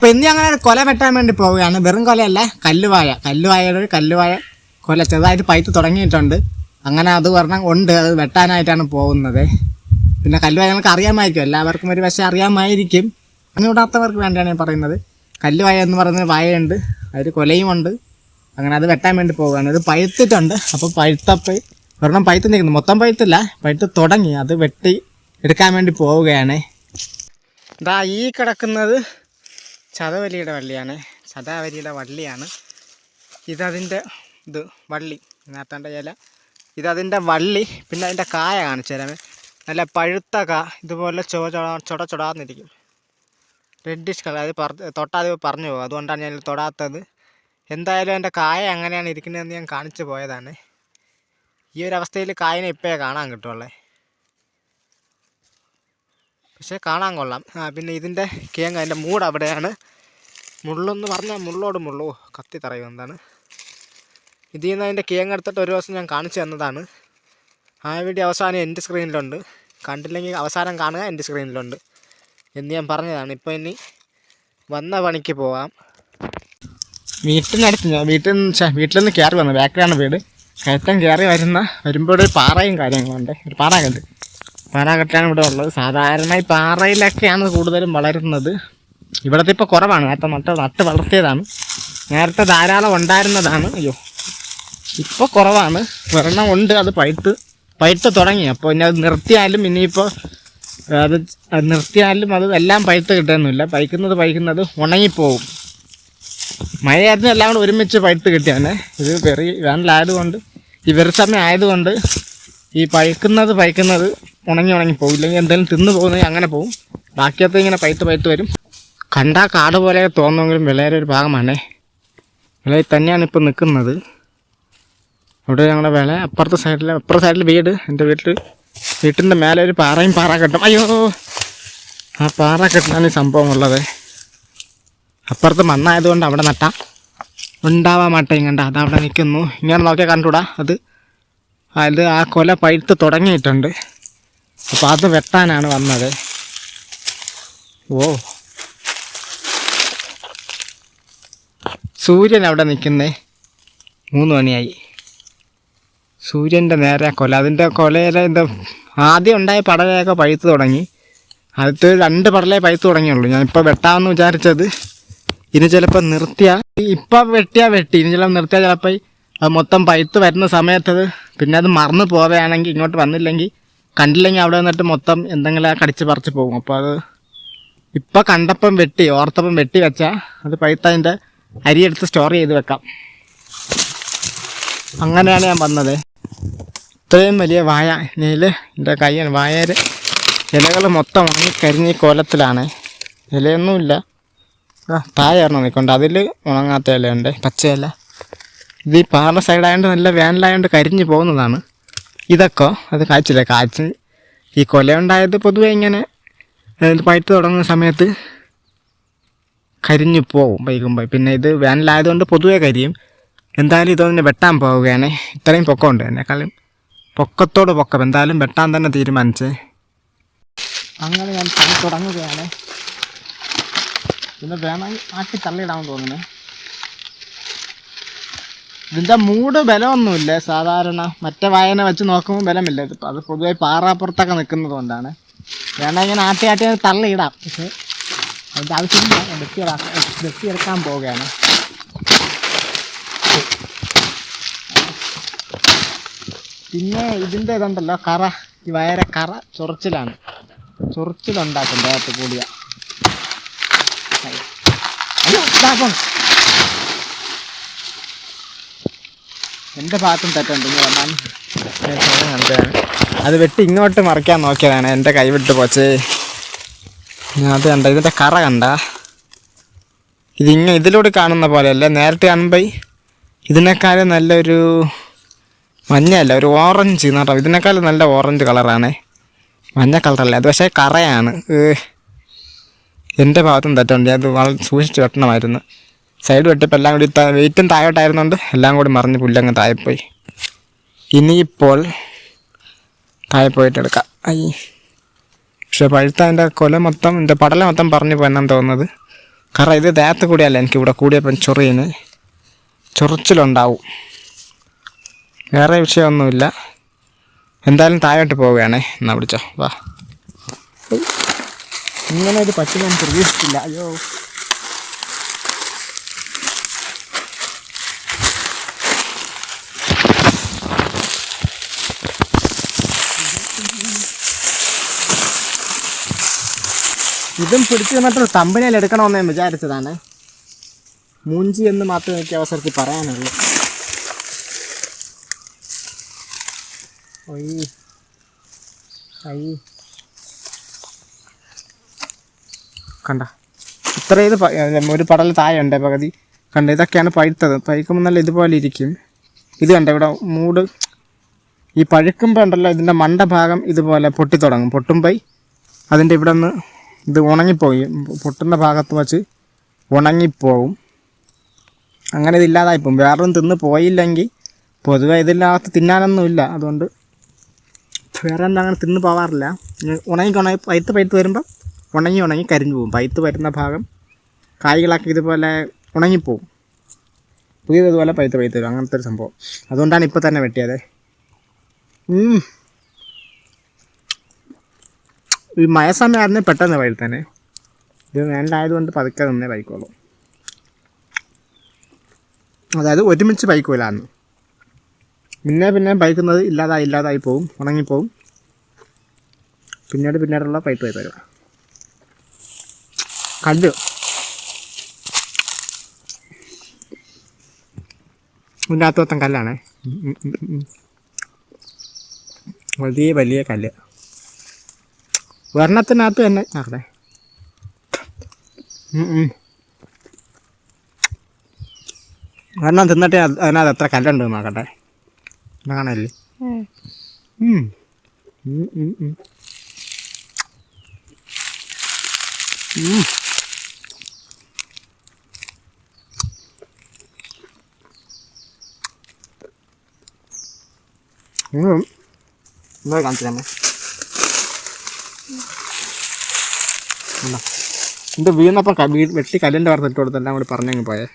അപ്പൊ ഇനി അങ്ങനെ കൊല വെട്ടാൻ വേണ്ടി പോവുകയാണ്. വെറും കൊലയല്ല കല്ലുവാഴ കല്ലുവാഴയുടെ ഒരു കല്ലുവായ കൊല ചെറുതായിട്ട് പൈത്ത് തുടങ്ങിയിട്ടുണ്ട്. അങ്ങനെ അത് പറഞ്ഞാൽ ഉണ്ട് അത് വെട്ടാനായിട്ടാണ് പോകുന്നത്. പിന്നെ കല്ലുവായ ഞങ്ങൾക്ക് അറിയാമായിരിക്കും. എല്ലാവർക്കും ഒരു പക്ഷേ അറിയാമായിരിക്കും. അറിഞ്ഞുകൂടാത്തവർക്ക് വേണ്ടിയാണ് ഞാൻ പറയുന്നത്. കല്ലുവായ എന്ന് പറയുന്നത് വായയുണ്ട് അതിൽ കൊലയുമുണ്ട് അങ്ങനെ അത് വെട്ടാൻ വേണ്ടി പോവുകയാണ്. ഇത് പഴുത്തിട്ടുണ്ട്. അപ്പോൾ പഴുത്തപ്പോൾ ഒരെണ്ണം പഴുത്ത് നിൽക്കുന്നു മൊത്തം പഴുത്തില്ല പഴുത്ത് തുടങ്ങി. അത് വെട്ടി എടുക്കാൻ വേണ്ടി പോവുകയാണ്. ഇതാ ഈ കിടക്കുന്നത് ചതവലിയുടെ വള്ളിയാണ്. ചതാവലിയുടെ വള്ളിയാണ്. ഇതതിന്റെ ഇത് വള്ളി. ഇതിനകത്തന്റെ ഇല. ഇതതിന്റെ വള്ളി പിന്നെ അതിന്റെ കായ കാണിച്ചു തരാമേ നല്ല പഴുത്ത കാ ഇതുപോലെ ചുവ ചൊട ചൊട ചൊടാന്നിരിക്കും. റെഡിഷ് കളർ അത് പറ തൊട്ടാതെ പറഞ്ഞു പോകും. അതുകൊണ്ടാണ് ഞാൻ തൊടാത്തത്. എന്തായാലും എന്റെ കായ അങ്ങനെയാണ് ഇരിക്കുന്നതെന്ന് ഞാൻ കാണിച്ചു പോയതാണ്. ഈ ഒരു അവസ്ഥയിൽ കായനെ ഇപ്പോഴേ കാണാൻ കിട്ടുള്ളേ. പക്ഷേ കാണാൻ കൊള്ളാം. ആ പിന്നെ ഇതിന്റെ കേങ്ങ അതിന്റെ മൂട് അവിടെയാണ്. മുള്ളെന്ന് പറഞ്ഞാൽ മുള്ളോട് മുള്ളു. കത്തി തറയും എന്താണ്. ഇതിൽ നിന്ന് അതിന്റെ കേങ്ങ എടുത്തിട്ട് ഒരു ദിവസം ഞാൻ കാണിച്ചു തന്നതാണ്. ആ വീഡിയോ അവസാനം എന്റെ സ്ക്രീനിലുണ്ട്. കണ്ടില്ലെങ്കിൽ അവസാനം കാണുക എന്റെ സ്ക്രീനിലുണ്ട്. എന്ന് ഞാൻ പറഞ്ഞതാണ്. ഇപ്പോൾ ഇനി വന്ന പണിക്ക് പോകാം വീട്ടിനടുത്ത് ഞാൻ വീട്ടിൽ നിന്ന് വീട്ടിൽ നിന്ന് കയറി വന്നു. ബാക്കിലാണ് വീട്. കയറ്റം കയറി വരുന്ന വരുമ്പോൾ ഒരു പാറയും കാര്യങ്ങളുണ്ട്. ഒരു പാറകെട്ട് പാറകെട്ടാണ് ഇവിടെ ഉള്ളത്. സാധാരണ ഈ പാറയിലൊക്കെയാണ് കൂടുതലും വളരുന്നത്. ഇവിടത്തെ ഇപ്പോൾ കുറവാണ്. നേരത്തെ നട്ട് നട്ട് വളർത്തിയതാണ്. നേരത്തെ ധാരാളം ഉണ്ടായിരുന്നതാണ്. അയ്യോ. ഇപ്പോൾ കുറവാണ്. ഒരെണ്ണം ഉണ്ട്. അത് പഴുത്ത് പഴുത്ത് തുടങ്ങി. അപ്പോൾ ഇനി അത് നിർത്തിയാലും ഇനിയിപ്പോൾ അത് നിർത്തിയാലും അത് എല്ലാം പഴുത്ത് കിട്ടുന്നില്ല. പഴുക്കുന്നത് പഴുക്കുന്നത് ഉണങ്ങിപ്പോവും. മഴയായിരുന്നു. എല്ലാം കൂടെ ഒരുമിച്ച് പഴുത്ത് കിട്ടിയാണ് ഇത് വെറി വേനലായതുകൊണ്ട് ഈ വെറുസമയം ആയതുകൊണ്ട് ഈ പഴുക്കുന്നത് പഴുക്കുന്നത് ഉണങ്ങി ഉണങ്ങി പോകും. ഇല്ലെങ്കിൽ എന്തെങ്കിലും തിന്നു പോകുന്നെങ്കിൽ അങ്ങനെ പോകും. ബാക്കിയത്തെ ഇങ്ങനെ പൈത്ത് പൈത്ത് വരും. കണ്ടാൽ കാട് പോലെ തോന്നുമെങ്കിലും വിളയുടെ ഒരു ഭാഗമാണ്. വിളയിൽ തന്നെയാണ് ഇപ്പോൾ നിൽക്കുന്നത്. അവിടെ ഞങ്ങളുടെ വിള അപ്പുറത്തെ സൈഡിൽ അപ്പുറത്തെ സൈഡിൽ വീട്. എന്റെ വീട്ടിൽ വീട്ടിന്റെ മേലെ ഒരു പാറയും പാറക്കെട്ടും അയ്യോ! ആ പാറക്കെട്ടിലാണ് ഈ സംഭവം ഉള്ളത് അപ്പുറത്ത് മണ്ണായതുകൊണ്ട് അവിടെ നട്ടാം. ഉണ്ടാവാൻ മാട്ടെ കണ്ട. അതവിടെ നിൽക്കുന്നു. ഇങ്ങനെ നോക്കിയാൽ കണ്ടുകൂടാ അത് അത് ആ കൊല പഴുത്ത് തുടങ്ങിയിട്ടുണ്ട്. അപ്പോൾ അത് വെട്ടാനാണ് വന്നത്. ഓ സൂര്യൻ അവിടെ നിൽക്കുന്നേ. മൂന്ന് മണിയായി. സൂര്യന്റെ നേരെ കൊല. അതിന്റെ കൊലയിലെ എന്താ ആദ്യം ഉണ്ടായ പടലയൊക്കെ പഴുത്ത് തുടങ്ങി. അടുത്ത് രണ്ട് പടലേ പഴുത്ത് തുടങ്ങിയുള്ളൂ. ഞാൻ ഇപ്പോൾ വെട്ടാമെന്ന് വിചാരിച്ചത്. ഇനി ചിലപ്പോൾ നിർത്തിയാൽ ഇപ്പം വെട്ടിയാൽ വെട്ടി. ഇനി ചിലപ്പോൾ നിർത്തിയാൽ ചിലപ്പോൾ അത് മൊത്തം പഴുത്ത് വരുന്ന സമയത്തത് പിന്നെ അത് മറന്നു പോവുകയാണെങ്കിൽ ഇങ്ങോട്ട് വന്നില്ലെങ്കിൽ കണ്ടില്ലെങ്കിൽ അവിടെ നിന്നിട്ട് മൊത്തം എന്തെങ്കിലും കടിച്ച് പറിച്ച് പോകും. അപ്പോൾ അത് ഇപ്പം കണ്ടപ്പം വെട്ടി ഓർത്തപ്പം വെട്ടി വെച്ചാൽ അത് പഴുത്തതിന്റെ അരിയെടുത്ത് സ്റ്റോർ ചെയ്ത് വെക്കാം. അങ്ങനെയാണ് ഞാൻ വന്നത്. ഇത്രയും വലിയ വായ ഇലയിൽ എന്റെ കയ്യൻ വായയിൽ ഇലകൾ മൊത്തം ഉണങ്ങി കരിഞ്ഞ് കോലത്തിലാണ്. ഇലയൊന്നുമില്ല. ആ നിൽക്കൊണ്ട് അതിൽ ഉണങ്ങാത്ത ഇലയുണ്ട് പച്ചയില ഇത് ഈ പാറ സൈഡായതുകൊണ്ട് നല്ല വേനലായതുകൊണ്ട് കരിഞ്ഞ് പോകുന്നതാണ്. ഇതൊക്കെ അത് കാച്ചില്ല. കാച്ച് ഈ കൊല ഉണ്ടായത് പൊതുവെ ഇങ്ങനെ പഴുത്ത് തുടങ്ങുന്ന സമയത്ത് കരിഞ്ഞു പോവും വൈകുമ്പോൾ. പിന്നെ ഇത് വേനലായതുകൊണ്ട് പൊതുവെ കരിയും. എന്തായാലും ഇതൊന്ന് വെട്ടാൻ പോവുകയാണ്. ഇത്രയും പൊക്കമുണ്ട് എന്നെക്കാളും. പൊക്കത്തോട് പൊക്കം. എന്തായാലും വെട്ടാൻ തന്നെ തീരുമാനിച്ച്. അങ്ങനെ ഞാൻ തുടങ്ങുകയാണ്. പിന്നെ വേണമെങ്കിൽ ആക്കി തള്ളിയിടാൻ തോന്നുന്നു. ഇതിന്റെ മൂട് ബലമൊന്നുമില്ല. സാധാരണ മറ്റേ വായന വെച്ച് നോക്കുമ്പോൾ ബലമില്ല. ഇത് അത് പൊതുവെ പാറാപ്പുറത്തൊക്കെ നിൽക്കുന്നത് കൊണ്ടാണ്. വേണമെങ്കിൽ ഇങ്ങനെ ആട്ടി ആട്ടി തള്ളിയിടാം. പക്ഷേ അതിന്റെ ആവശ്യമില്ല. വെട്ടി വെട്ടിയെടുക്കാൻ പോവുകയാണ്. പിന്നെ ഇതിന്റെ ഇതുണ്ടല്ലോ കറ. ഈ വയറെ കറ ചൊറിച്ചിലാണ്. ചൊറിച്ചിലുണ്ടാക്കും. ദേഹത്ത് കൂടിയ. അയ്യോ ഇതാ പോണ്. എന്റെ ഭാഗത്തും തെറ്റുണ്ട്. അത് വെട്ടി ഇങ്ങോട്ട് മറിക്കാൻ നോക്കിയതാണ്. എന്റെ കൈ വിട്ട് പോച്ചേ. ഞാൻ അത് കണ്ട ഇതിന്റെ കറ കണ്ട. ഇതിങ്ങ ഇതിലൂടെ കാണുന്ന പോലെയല്ല. നേരിട്ട് കാണുമ്പോൾ ഇതിനേക്കാളും നല്ലൊരു മഞ്ഞയല്ല ഒരു ഓറഞ്ച് കേട്ടോ ഇതിനേക്കാളും നല്ല ഓറഞ്ച് കളറാണ്. മഞ്ഞ കളറല്ല അത് പക്ഷേ കറയാണ്. എന്റെ ഭാഗത്തും തെറ്റുണ്ട്. അത് വളരെ സൂക്ഷിച്ച് വെട്ടണമായിരുന്നു. സൈഡ് വെട്ടിപ്പോൾ എല്ലാം കൂടി വെയിറ്റും താഴോട്ടായിരുന്നുകൊണ്ട് എല്ലാം കൂടി മറിഞ്ഞ് പുല്ലങ്ങ് താഴെപ്പോയി. ഇനിയിപ്പോൾ താഴെ പോയിട്ട് എടുക്കാം. ഐ. പക്ഷെ പഴുത്ത എന്റെ കൊല മൊത്തം എന്റെ പടല മൊത്തം പറഞ്ഞു പോയെന്നാണ് തോന്നുന്നത്. കാരണം ഇത് ദേഹത്ത് കൂടിയല്ല എനിക്ക് ഇവിടെ കൂടിയപ്പം ചൊറിയുന്നത്. ചൊറിച്ചിലുണ്ടാവും. വേറെ വിഷയമൊന്നുമില്ല. എന്തായാലും താഴോട്ട് പോവുകയാണേ. എന്നാ വിളിച്ചോ വാ. ഇങ്ങനെ ഒരു പറ്റി ഞാൻ പ്രതീക്ഷിച്ചില്ല. അയ്യോ. ഇതും പിടിച്ചു നിന്നിട്ട് തമ്പനിയിൽ എടുക്കണമെന്ന് ഞാൻ വിചാരിച്ചതാണ്. മൂഞ്ചി എന്ന് മാത്രമേ എനിക്ക് അവസരത്തിൽ പറയാനുള്ളൂ. ഒയ് ഐ. കണ്ട. ഇത്ര ഇത് ഒരു പടൽ താഴെ ഉണ്ട് പകുതി. കണ്ട ഇതൊക്കെയാണ് പഴുത്തത്. പഴുക്കുമ്പോൾ നല്ല ഇതുപോലെ ഇരിക്കും. ഇത് കണ്ട ഇവിടെ മൂട്. ഈ പഴുക്കുമ്പോൾ ഉണ്ടല്ലോ ഇതിന്റെ മണ്ട ഭാഗം ഇതുപോലെ പൊട്ടിത്തുടങ്ങും. പൊട്ടുമ്പോൾ അതിന്റെ ഇവിടെ നിന്ന് ഇത് ഉണങ്ങിപ്പോയി. പൊട്ടുന്ന ഭാഗത്ത് വെച്ച് ഉണങ്ങിപ്പോവും. അങ്ങനെ ഇതില്ലാതായിപ്പോവും വേറൊന്നും തിന്ന് പോയില്ലെങ്കിൽ പൊതുവെ ഇതിനകത്ത് തിന്നാനൊന്നുമില്ല. അതുകൊണ്ട് വേറെ എന്താ അങ്ങനെ തിന്ന് പോവാറില്ല. ഉണങ്ങി ഉണങ്ങി പൈത്ത് പൈത്ത് വരുമ്പോൾ ഉണങ്ങി ഉണങ്ങി കരിഞ്ഞു പോകും. പൈത്ത് വരുന്ന ഭാഗം കായ്കളൊക്കെ ഇതുപോലെ ഉണങ്ങിപ്പോവും. പുതിയതുപോലെ പൈത്ത് പൈത്ത് വരും. അങ്ങനത്തെ ഒരു സംഭവം. അതുകൊണ്ടാണ് ഇപ്പോൾ തന്നെ വെട്ടിയത്. ഈ മഴ സമയമായിരുന്നു പെട്ടെന്ന് തന്നെ ഇത് വേണ്ടായതുകൊണ്ട് പതുക്കെ നിന്നേ പൈക്കുള്ളൂ അതായത് ഒരുമിച്ച് പൈക്കൂലാന്ന് പിന്നെ പിന്നെ പൈക്കുന്നത് ഇല്ലാതായി ഇല്ലാതായി പോവും ഉണങ്ങിപ്പോവും. പിന്നീട് പിന്നീടുള്ള പൈപ്പ് പൈപ്പ് വരും. കല്ല്. ഇതിന്റെ അകത്ത് മൊത്തം കല്ലാണേ. വലിയ വലിയ കല്ല്. വർണത്തിനകത്ത് തന്നെ നടന്നേ വെണ്ണം തിന്നിട്ട് അത് അതിനകത്ത് എത്ര കല്ലുണ്ട് നോക്കട്ടെ എന്നാ കാണല്ലേ ഉം. ഉം, ഉം, ഉം. ഉം. ഉം. എന്താ കാണിച്ചു തന്നെ ഇത് വീണപ്പം വെട്ടി കല്ലിന്റെ വർത്തിട്ട് കൊടുത്തെല്ലാം കൂടി പറഞ്ഞങ്ങ് പോയേ.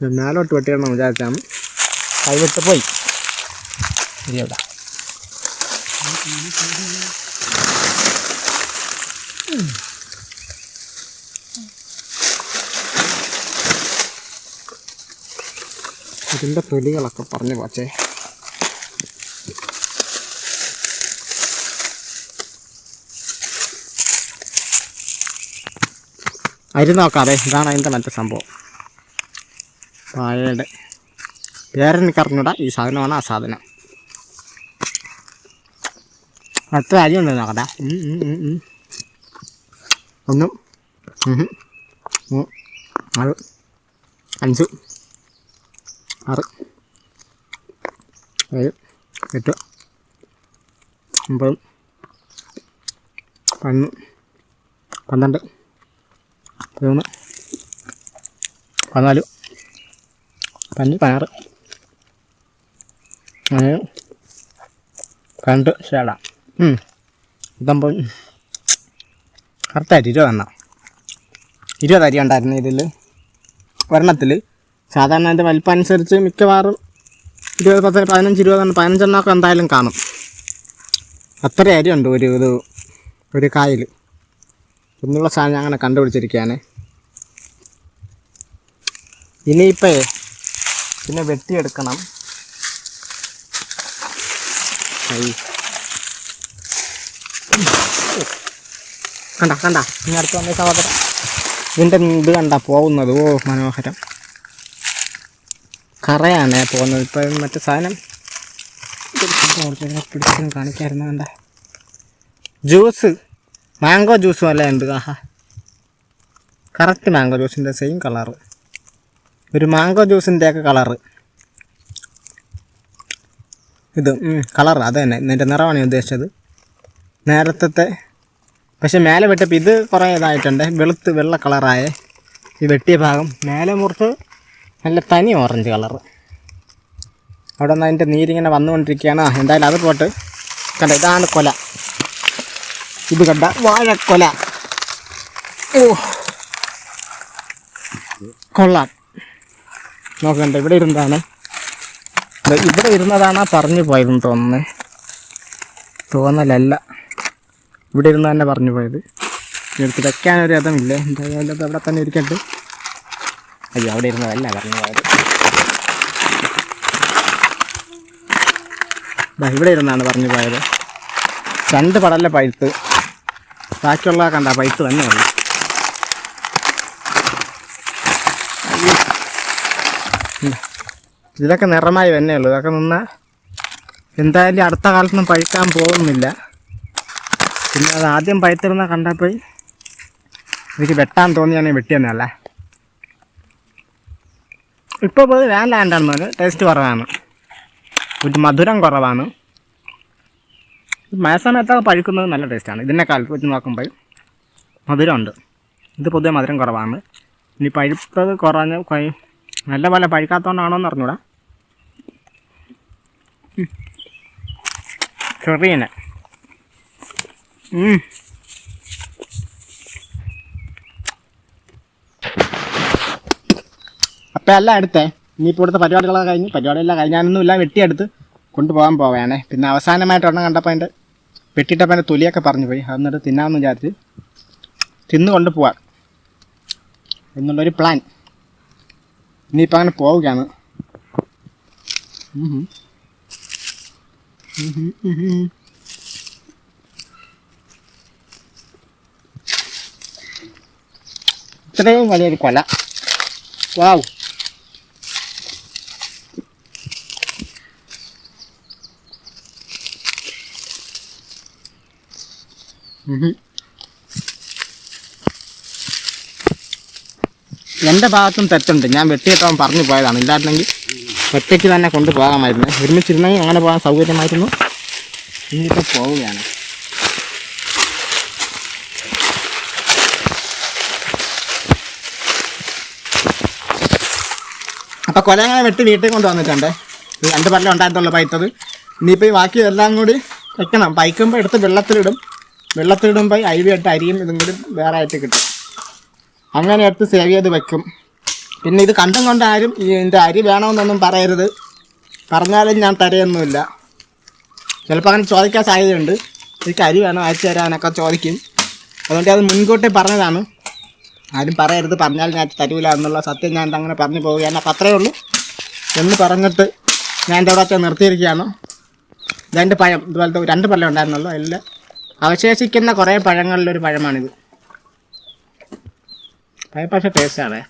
മേലോട്ട് വെട്ടിയിടണം വിചാരിച്ചാൽ കൈവിട്ട് പോയി. ശരിയവിടെ ഇതിന്റെ തൊലികളൊക്കെ പറഞ്ഞു പോച്ചേ. അരി നോക്കാതെ ഇതാണ് അതിന്റെ മറ്റേ സംഭവം. വാഴയുടെ പേരെനിക്ക് അറിഞ്ഞൂടാ. ഈ സാധനമാണ് ആ സാധനം. അത്ര അരി ഉണ്ട് നോക്കട്ടെ. ഒന്ന്. ആറ്. അഞ്ച്. ആറ്. ഏഴ്. എട്ട്. ഒമ്പത്. പതിനൊന്ന്. പന്ത്രണ്ട്. പതിമൂന്ന് പതിനാല്. പതിനഞ്ച് പതിനാറ്. പതിനേഴ് പതിനെട്ട് ശേട. ഇതമ്പത് കറക്റ്റായിട്ട് ഇരുപതെണ്ണം ഇരുപത് അരി ഉണ്ടായിരുന്നു ഇതിൽ ഒരെണ്ണത്തിൽ സാധാരണ അതിന്റെ വലിപ്പം അനുസരിച്ച് മിക്കവാറും ഇരുപത് പത്ത് പതിനഞ്ച് ഇരുപതെണ്ണം പതിനഞ്ചെണ്ണമൊക്കെ എന്തായാലും കാണും. അത്ര അരിയുണ്ട് ഒരു ഇത് ഒരു കായൽ എന്നുള്ള സാധനം അങ്ങനെ കണ്ടുപിടിച്ചിരിക്കുകയാണ്. ഇനിയിപ്പേ പിന്നെ വെട്ടിയെടുക്കണം. കണ്ട കണ്ട? ഇനി അടുത്ത് വന്ന സഹോദരൻ ഇതിന്റെ ഇത് കണ്ട പോകുന്നത്? ഓ മനോഹരം. കറയാണ് പോകുന്നത്. ഇപ്പം മറ്റേ സാധനം പിടിച്ചു കാണിക്കായിരുന്നു കണ്ട? ജ്യൂസ്. മാംഗോ ജ്യൂസും അല്ല എന്ത് ആഹാ. കറക്റ്റ് മാംഗോ ജ്യൂസിന്റെ സെയിം കളറ് ഒരു മാംഗോ ജ്യൂസിന്റെ ഒക്കെ കളറ് ഇത് കളർ അത് തന്നെ. ഇതിന്റെ നിറമാണ് ഞാൻ ഉദ്ദേശിച്ചത്. നേരത്തെ പക്ഷെ മേലെ വെട്ടപ്പോൾ ഇത് കുറേ ഇതായിട്ടുണ്ട്. വെളുത്ത് വെള്ള കളറായ ഈ വെട്ടിയ ഭാഗം. മേലെ മുറിച്ച് നല്ല തനി ഓറഞ്ച് കളറ് അവിടെ നിന്ന് അതിന്റെ നീരിങ്ങനെ വന്നുകൊണ്ടിരിക്കുകയാണ്. എന്തായാലും അത് പോട്ട്. കണ്ട ഇതാണ് കൊല. ഇത് കണ്ട വാഴക്കൊല. ഓ. കൊള്ളാം. നോക്കണ്ട ഇവിടെ ഇരുന്നതാണ് ഇവിടെ ഇരുന്നതാണ് പറഞ്ഞു പോയതെന്ന് തോന്നുന്നത് തോന്നലല്ല. ഇവിടെ ഇരുന്ന് തന്നെ പറഞ്ഞു പോയത്. എടുത്ത് വെക്കാനൊരു രഥമില്ല? എന്തായാലും അത് അവിടെ തന്നെ ഇരിക്കട്ടെ. അയ്യോ അവിടെ ഇരുന്നതല്ല പറഞ്ഞു പോയത്. ഇവിടെ ഇരുന്നാണ് പറഞ്ഞു പോയത്. രണ്ട് പടല്ല പഴുത്ത്. ബാക്കിയുള്ള കണ്ട പഴുത്ത് തന്നെ ഉള്ളു. ഇതിലൊക്കെ നിറമായി തന്നെ ഉള്ളു ഇതൊക്കെ നിന്നാൽ എന്തായാലും അടുത്ത കാലത്തൊന്നും പഴുക്കാൻ പോകുന്നില്ല. പിന്നെ അത് ആദ്യം പഴുത്തിരുന്ന കണ്ടപ്പോൾ എനിക്ക് വെട്ടാൻ തോന്നിയാണ് വെട്ടിയെന്നല്ലേ ഇപ്പോൾ പോയി വേലാണ്ടാണെന്ന് പറഞ്ഞാൽ ടേസ്റ്റ് കുറവാണ്. ഒരു മധുരം കുറവാണ്. മഴ സമയത്തൊക്കെ പഴുക്കുന്നത് നല്ല ടേസ്റ്റാണ് ഇതിനെ കാലത്ത് വെച്ച് നോക്കുമ്പോൾ മധുരമുണ്ട്. ഇത് പൊതുവെ മധുരം കുറവാണ്. ഇനി പഴുത്തത് കുറഞ്ഞ നല്ല പോലെ പഴുക്കാത്തോണ്ടാണോന്ന് അറിഞ്ഞൂടാ. ചെറിയനെ. അപ്പം എല്ലാം എടുത്തേ. ഇനിയിപ്പോൾ ഇവിടുത്തെ പരിപാടികളൊക്കെ കഴിഞ്ഞ് പരിപാടിയെല്ലാം എല്ലാം വെട്ടിയെടുത്ത് കൊണ്ടുപോകാൻ പോവുകയാണേ പിന്നെ അവസാനമായിട്ട് ഒരെണ്ണം കണ്ടപ്പോൾ അതിന്റെ വെട്ടിയിട്ടപ്പോൾ അതിന്റെ തൊലിയൊക്കെ പറഞ്ഞു പോയി. അതെന്നിട്ട് തിന്നാമെന്ന് വിചാരിച്ച് തിന്നുകൊണ്ട് പോവാം. എന്നുള്ളൊരു പ്ലാൻ ഇനിയിപ്പോൾ അങ്ങനെ പോവുകയാണ്. ഇത്രയും വലിയൊരു കൊല. വാവ് ഉഹും. എന്റെ ഭാഗത്തും തെറ്റുണ്ട്. ഞാൻ വെട്ടിയിട്ടവൻ പറഞ്ഞു പോയതാണ്. ഇല്ലായിരുന്നെങ്കിൽ ഒറ്റയ്ക്ക് തന്നെ കൊണ്ടുപോകാമായിരുന്നു. ഒരുമിച്ചിരുന്നെങ്കിൽ അങ്ങനെ പോകാൻ സൗകര്യമായിരുന്നു. ഇനിയിപ്പോൾ പോവുകയാണ്. അപ്പോൾ കൊലങ്ങനെ വെട്ടി വീട്ടിൽ കൊണ്ട് വന്നിട്ടുണ്ട് ഈ രണ്ട് പല്ലം ഉണ്ടായിരുന്നുള്ളൂ പൈത്തത്. ഇനിയിപ്പോൾ ഈ ബാക്കി എല്ലാം കൂടി വെക്കണം. പൈക്കുമ്പോൾ എടുത്ത് വെള്ളത്തിലിടും. വെള്ളത്തിലിടുമ്പോൾ അരി ഇട്ട് അരിയും ഇതും കൂടി വേറെ ആയിട്ട് കിട്ടും. അങ്ങനെ എടുത്ത് സേവ് ചെയ്ത് വെക്കും. പിന്നെ ഇത് കണ്ടും കൊണ്ട് ആരും ഈ ഇതിന്റെ അരി വേണമെന്നൊന്നും പറയരുത്. പറഞ്ഞാലും ഞാൻ തരയൊന്നുമില്ല. ചിലപ്പോൾ അങ്ങനെ ചോദിക്കാൻ സാധ്യതയുണ്ട്. എനിക്ക് അരി വേണം അയച്ചു തരാനൊക്കെ ചോദിക്കും. അതുകൊണ്ട് അത് മുൻകൂട്ടി പറഞ്ഞതാണ്. ആരും പറയരുത് പറഞ്ഞാൽ ഞാൻ തരൂല എന്നുള്ള സത്യം ഞാൻ അങ്ങനെ പറഞ്ഞു പോവുകയാണ് അപ്പം അത്രയേ ഉള്ളൂ. എന്ന് പറഞ്ഞിട്ട് ഞാൻ എന്റെ അവിടെ നിർത്തിയിരിക്കുകയാണ്. രണ്ട് പഴം ഇതുപോലത്തെ രണ്ട് പഴം ഉണ്ടായിരുന്നുള്ളൂ എല്ലാം. അവശേഷിക്കുന്ന കുറേ പഴങ്ങളിലൊരു പഴമാണിത്. പഴം പക്ഷേ ടേസ്റ്റാണേ.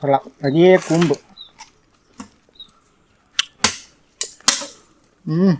കൊള്ളാം വലിയ കൂമ്പ്. ഉം.